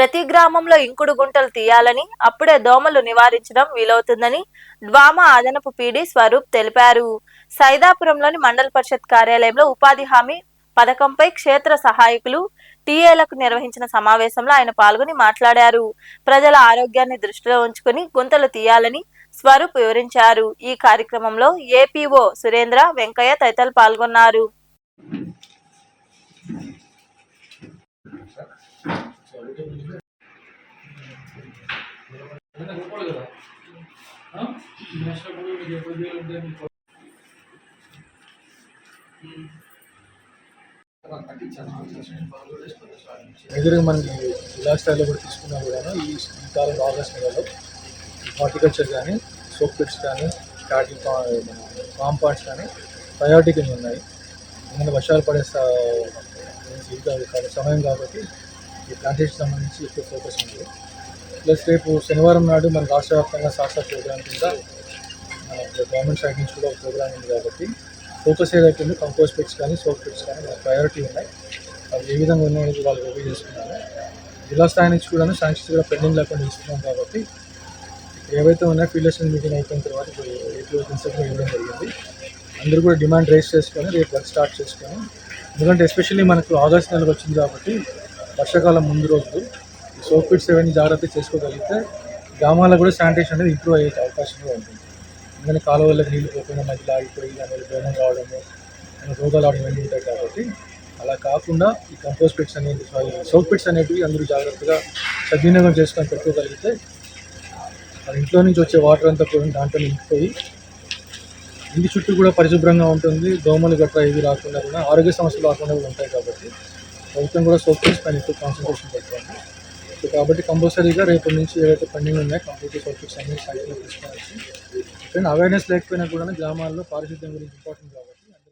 ప్రతి గ్రామంలో ఇంకుడు గుంటలు తీయాలని అప్పుడే దోమలు నివారించడం వీలవుతుందని డ్వామా అదనపు పీడీ స్వరూప్ తెలిపారు. సైదాపురంలోని మండల పరిషత్ కార్యాలయంలో ఉపాధి హామీ పథకంపై క్షేత్ర సహాయకులు టీఏలకు నిర్వహించిన సమావేశంలో ఆయన పాల్గొని మాట్లాడారు. ప్రజల ఆరోగ్యాన్ని దృష్టిలో ఉంచుకుని గుంతలు తీయాలని స్వరూప్ వివరించారు. ఈ కార్యక్రమంలో ఏపీఓ సురేంద్ర వెంకయ్య తదితరులు పాల్గొన్నారు. ఎదురుగా మనకి జిల్లా స్థాయిలో కూడా తీసుకున్నా కూడా ఈ ఈ కాలంలో ఆగస్ట్ నెలలో హార్టికల్చర్ కానీ సోప్ పిట్స్ కానీ స్టార్టింగ్ ఫామ్ పార్ట్స్ కానీ ప్రయారిటీ కింద ఉన్నాయి ఎందుకంటే వర్షాలు పడే స- ఇంకా కాదు- సమయం కాబట్టి ఈ ప్లాంటేషన్ సంబంధించి ఎక్కువ ఫోకస్ ఉంది. ప్లస్ రేపు శనివారం నాడు మన రాష్ట్ర వ్యాప్తంగా సాక్షా ప్రోగ్రామ్ కింద మన గవర్నమెంట్ సైడ్ నుంచి కూడా ఒక ప్రోగ్రామ్ ఉంది కాబట్టి ఫోకస్ ఏదైతే ఉందో కంపోజ్ పిక్స్ కానీ సోప్ పిక్స్ కానీ మన ప్రయారిటీ ఉన్నాయి. అవి ఏ విధంగా ఉన్నాయనేది వాళ్ళు రివ్యూ చేసుకున్నారు జిల్లా స్థాయి నుంచి కూడా శాంక్షన్స్ కూడా పెండింగ్ లేకుండా ఇస్తున్నాం కాబట్టి ఏవైతే ఉన్నాయో ఫీల్డేషన్ మీటింగ్ అయిపోయిన తర్వాత ఇప్పుడు ఏపీ ఇవ్వడం జరిగింది. అందరూ కూడా డిమాండ్ రేస్ చేసుకొని రేపు వర్క్ స్టార్ట్ చేసుకొని ఎందుకంటే ఎస్పెషల్లీ మనకు ఆగస్ట్ నెలకు వచ్చింది కాబట్టి వర్షాకాలం ముందు రోజు ఈ సోప్ అవన్నీ జాగ్రత్త చేసుకోగలిగితే గ్రామాల్లో కూడా శానిటేషన్ అనేది ఇంప్రూవ్ అయ్యే అవకాశం కూడా ఉంటుంది. ఎందుకంటే కాలువలకు నీళ్ళు పోకుండా మధ్యలో ఆగిపోయి దానివల్ల దోమలు రావడము రోగాలు రావడం ఇవన్నీ ఉంటాయి కాబట్టి అలా కాకుండా ఈ కంపోస్ట్ పిట్స్ అనేది సారీ సోప్ పిట్స్ అనేటివి అందరూ జాగ్రత్తగా సద్వినియోగం చేసుకొని పెట్టుకోగలిగితే మన ఇంట్లో నుంచి వచ్చే వాటర్ అంతా కూడా దాంట్లో నింపిపోయి ఇంటి చుట్టూ కూడా పరిశుభ్రంగా ఉంటుంది. దోమలు గట్రా ఇవి రాకుండా కూడా ఆరోగ్య సమస్యలు రాకుండా కూడా ఉంటాయి కాబట్టి ప్రభుత్వం కూడా సోప్ పిట్స్ పైన ఎక్కువ కాన్సన్ట్రేషన్ పెట్టాము సో కాబట్టి కంపల్సరీగా రేపటి నుంచి ఏవైతే పెండింగ్ ఉన్నాయో కంప్లీట్ సోప్ అన్ని సైట్లో తీసుకోవచ్చు కానీ అవేర్నెస్ లేకపోయినా కూడా గ్రామాల్లో పారిశుద్ధ్యం గురించి ఇంపార్టెంట్ కాబట్టి